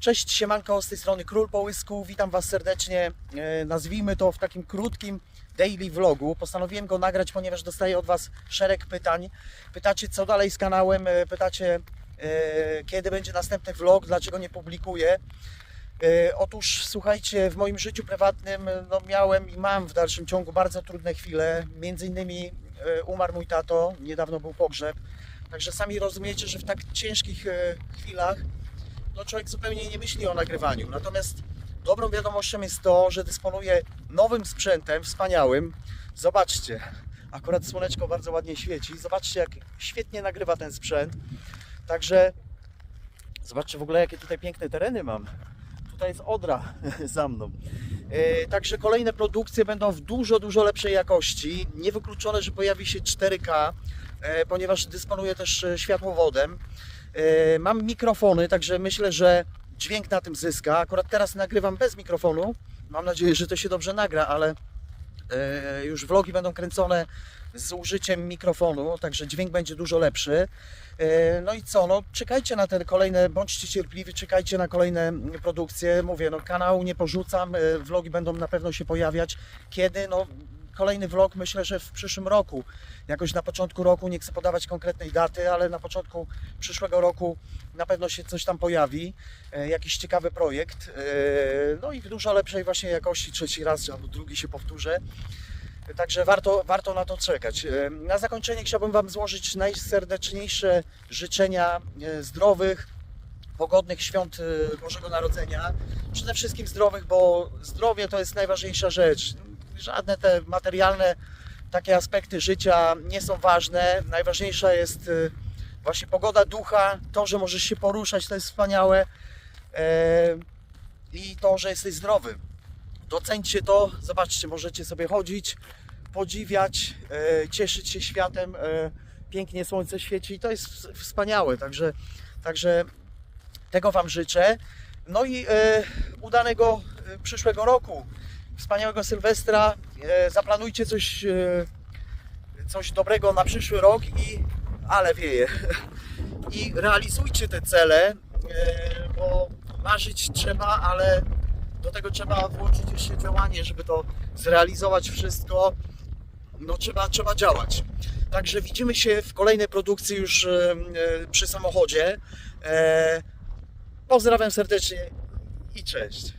Cześć, siemanko, z tej strony Król Połysku, witam Was serdecznie, e, nazwijmy to w takim krótkim daily vlogu. Postanowiłem go nagrać, ponieważ dostaję od Was szereg pytań. Pytacie, co dalej z kanałem, e, pytacie, e, kiedy będzie następny vlog, dlaczego nie publikuję. Otóż słuchajcie, w moim życiu prywatnym no, miałem i mam w dalszym ciągu bardzo trudne chwile. Między innymi umarł mój tato, niedawno był pogrzeb. Także sami rozumiecie, że w tak ciężkich chwilach no człowiek zupełnie nie myśli o nagrywaniu. Natomiast dobrą wiadomością jest to, że dysponuję nowym sprzętem, wspaniałym. Zobaczcie, akurat słoneczko bardzo ładnie świeci. Zobaczcie, jak świetnie nagrywa ten sprzęt. Także zobaczcie w ogóle, jakie tutaj piękne tereny mam. Tutaj jest Odra za mną. E, Także kolejne produkcje będą w dużo, dużo lepszej jakości. Niewykluczone, że pojawi się 4K, e, ponieważ dysponuję też e, światłowodem. E, Mam mikrofony, także myślę, że dźwięk na tym zyska. Akurat teraz nagrywam bez mikrofonu. Mam nadzieję, że to się dobrze nagra, ale e, już vlogi będą kręcone z użyciem mikrofonu, także dźwięk będzie dużo lepszy. E, No i co, no czekajcie na te kolejne, bądźcie cierpliwi, czekajcie na kolejne produkcje. Mówię, no kanału nie porzucam, vlogi będą na pewno się pojawiać. Kiedy? No kolejny vlog myślę, że w przyszłym roku. Jakoś na początku roku, nie chcę podawać konkretnej daty, ale na początku przyszłego roku na pewno się coś tam pojawi, e, jakiś ciekawy projekt. e, No i w dużo lepszej właśnie jakości, trzeci raz albo drugi się powtórzę. Także warto, warto na to czekać. E, Na zakończenie chciałbym Wam złożyć najserdeczniejsze życzenia zdrowych, pogodnych świąt Bożego Narodzenia. Przede wszystkim zdrowych, bo zdrowie to jest najważniejsza rzecz. Żadne te materialne takie aspekty życia nie są ważne. Najważniejsza jest e, właśnie pogoda ducha, to, że możesz się poruszać, to jest wspaniałe. E, I to, że jesteś zdrowy. Docencie to, zobaczcie, możecie sobie chodzić, podziwiać, e, cieszyć się światem. E, pięknie słońce świeci i to jest ws- wspaniałe. Także, także tego Wam życzę. No i udanego przyszłego roku, wspaniałego Sylwestra. E, zaplanujcie coś, e, coś dobrego na przyszły rok i ale wieje. I realizujcie te cele, e, bo marzyć trzeba, ale do tego trzeba włączyć jeszcze działanie, żeby to zrealizować wszystko. No trzeba, trzeba działać. Także widzimy się w kolejnej produkcji już przy samochodzie. Pozdrawiam serdecznie i cześć.